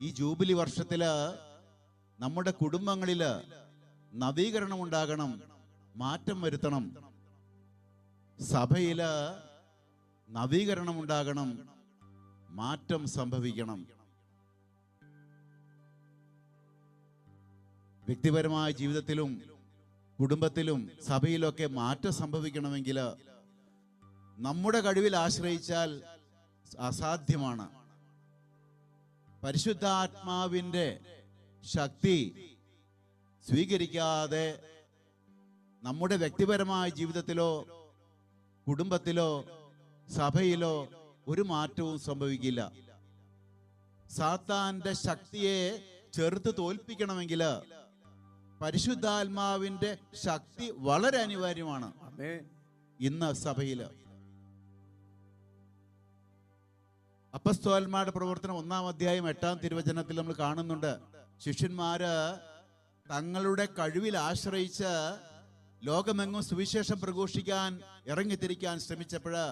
ഈ ജൂബിലി വർഷത്തിൽ നമ്മുടെ കുടുംബങ്ങളിൽ നവീകരണം ഉണ്ടാകണം മാറ്റം വരുത്തണം. സഭയിൽ നവീകരണം ഉണ്ടാകണം മാറ്റം സംഭവിക്കണം. വ്യക്തിപരമായ ജീവിതത്തിലും കുടുംബത്തിലും സഭയിലൊക്കെ മാറ്റം സംഭവിക്കണമെങ്കിൽ നമ്മുടെ കഴിവിൽ ആശ്രയിച്ചാൽ അസാധ്യമാണ്. പരിശുദ്ധാത്മാവിന്റെ ശക്തി സ്വീകരിക്കാതെ നമ്മുടെ വ്യക്തിപരമായ ജീവിതത്തിലോ കുടുംബത്തിലോ സഭയിലോ ഒരു മാറ്റവും സംഭവിക്കില്ല. സാത്താന്റെ ശക്തിയെ ചെറുത്ത് തോൽപ്പിക്കണമെങ്കിൽ പരിശുദ്ധാത്മാവിന്റെ ശക്തി വളരെ അനിവാര്യമാണ് ഇന്ന് സഭയിൽ അപ്പസ്തോന്മാരുടെ പ്രവർത്തനം ഒന്നാം അധ്യായം എട്ടാം തിരുവചനത്തിൽ നമ്മൾ കാണുന്നുണ്ട്. ശിഷ്യന്മാര് തങ്ങളുടെ കഴിവിൽ ആശ്രയിച്ച് ലോകമെങ്ങും സുവിശേഷം പ്രഘോഷിക്കാൻ ഇറങ്ങിത്തിരിക്കാൻ ശ്രമിച്ചപ്പോഴ്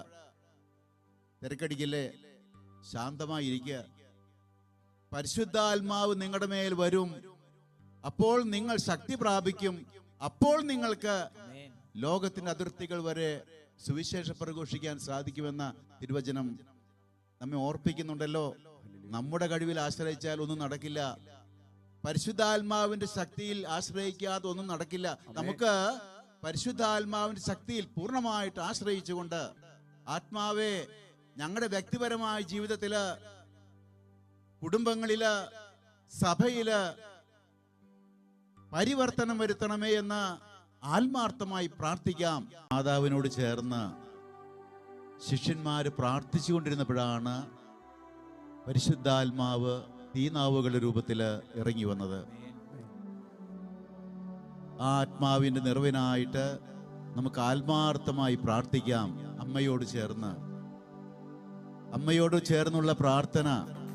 തിരക്കടിക്കില്ലേ? ശാന്തമായിരിക്കുക. പരിശുദ്ധാത്മാവ് നിങ്ങളുടെ മേൽ വരും. അപ്പോൾ നിങ്ങൾ ശക്തി പ്രാപിക്കും. അപ്പോൾ നിങ്ങൾക്ക് ലോകത്തിന്റെ അതിർത്തികൾ വരെ സുവിശേഷം പ്രഘോഷിക്കാൻ സാധിക്കുമെന്ന തിരുവചനം. നമ്മെ ഓർപ്പിക്കുന്നുണ്ടല്ലോ. നമ്മുടെ കഴിവിൽ ആശ്രയിച്ചാൽ ഒന്നും നടക്കില്ല. പരിശുദ്ധാത്മാവിന്റെ ശക്തിയിൽ ആശ്രയിക്കാതെ ഒന്നും നടക്കില്ല. നമുക്ക് പരിശുദ്ധാത്മാവിന്റെ ശക്തിയിൽ പൂർണമായിട്ട് ആശ്രയിച്ചുകൊണ്ട് ആത്മാവെ ഞങ്ങളുടെ വ്യക്തിപരമായ ജീവിതത്തിൽ കുടുംബങ്ങളിൽ സഭയിൽ പരിവർത്തനം വരുത്തണമേ എന്ന് ആത്മാർത്ഥമായി പ്രാർത്ഥിക്കാം. മാതാവിനോട് ചേർന്ന് ശിഷ്യന്മാര് പ്രാർത്ഥിച്ചുകൊണ്ടിരുന്നപ്പോഴാണ് പരിശുദ്ധാത്മാവ് തീനാവുകളുടെ രൂപത്തിൽ ഇറങ്ങി വന്നത്. ആ ആത്മാവിന്റെ നിറവിനായിട്ട് നമുക്ക് ആത്മാർത്ഥമായി പ്രാർത്ഥിക്കാം അമ്മയോട് ചേർന്ന്. അമ്മയോട് ചേർന്നുള്ള പ്രാർത്ഥന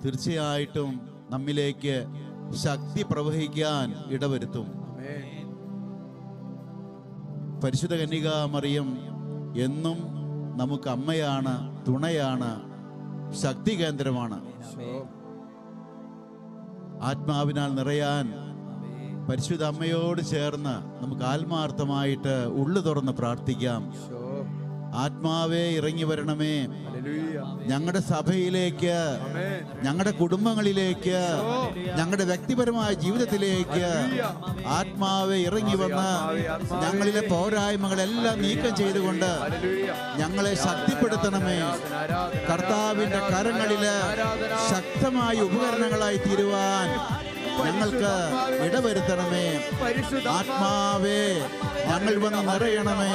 തീർച്ചയായിട്ടും നമ്മിലേക്ക് ശക്തി പ്രവഹിക്കാൻ ഇടവരുത്തും. പരിശുദ്ധ കന്യക മറിയം എന്നും നമുക്ക് അമ്മയാണ് തുണയാണ് ശക്തി കേന്ദ്രമാണ് ആത്മാവിനാൽ നിറയാൻ പരിശുദ്ധ അമ്മയോട് ചേർന്ന് നമുക്ക് ആത്മാർത്ഥമായിട്ട് ഉള്ളു തുറന്ന് പ്രാർത്ഥിക്കാം. ആത്മാവേ ഇറങ്ങി വരണമേ. ഞങ്ങളുടെ സഭയിലേക്ക് ഞങ്ങളുടെ കുടുംബങ്ങളിലേക്ക് ഞങ്ങളുടെ വ്യക്തിപരമായ ജീവിതത്തിലേക്ക് ആത്മാവെ ഇറങ്ങി വന്ന് ഞങ്ങളിലെ പോരായ്മകളെല്ലാം നീക്കം ചെയ്തുകൊണ്ട് ഞങ്ങളെ ശക്തിപ്പെടുത്തണമേ. കർത്താവിന്റെ കരങ്ങളിൽ ശക്തമായ ഉപകരണങ്ങളായി തീരുവാൻ ഞങ്ങൾക്ക് ഇടവരുത്തണമേ. ആത്മാവേ ഞങ്ങൾ വന്ന് നിറയണമേ.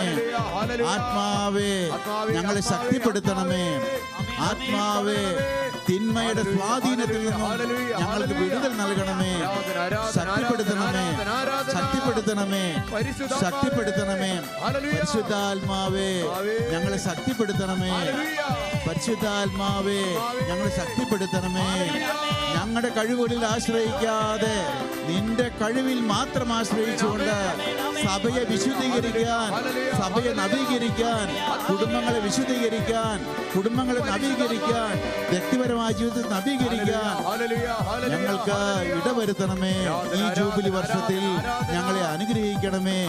ആത്മാവേ ഞങ്ങളെ ശക്തിപ്പെടുത്തണമേ. ആത്മാവേ തിന്മയുടെ സ്വാധീനത്തിൽ നിന്നും ഞങ്ങൾക്ക് വിടുതൽ നൽകണമേ. ശക്തിപ്പെടുത്തണമേ. ശക്തിപ്പെടുത്തണമേ. ശക്തിപ്പെടുത്തണമേ. പരിശുദ്ധാത്മാവേ ഞങ്ങളെ ശക്തിപ്പെടുത്തണമേ. പരിശുദ്ധാത്മാവേ ഞങ്ങളെ ശക്തിപ്പെടുത്തണമേ. ഞങ്ങളുടെ കഴിവുകളിൽ ആശ്രയിക്കാതെ നിന്റെ കഴിവിൽ മാത്രം ആശ്രയിച്ചുകൊണ്ട് സഭയെ വിശുദ്ധീകരിക്കാൻ സഭയെ നവീകരിക്കാൻ കുടുംബങ്ങളെ വിശുദ്ധീകരിക്കാൻ കുടുംബങ്ങളെ നവീകരിക്കാൻ വ്യക്തിപരമായ ജീവിതത്തിൽ നവീകരിക്കാൻ ഞങ്ങൾക്ക് ഇടവരുത്തണമേ. ഈ ജൂബിലി വർഷത്തിൽ ഞങ്ങളെ അനുഗ്രഹിക്കണമേ.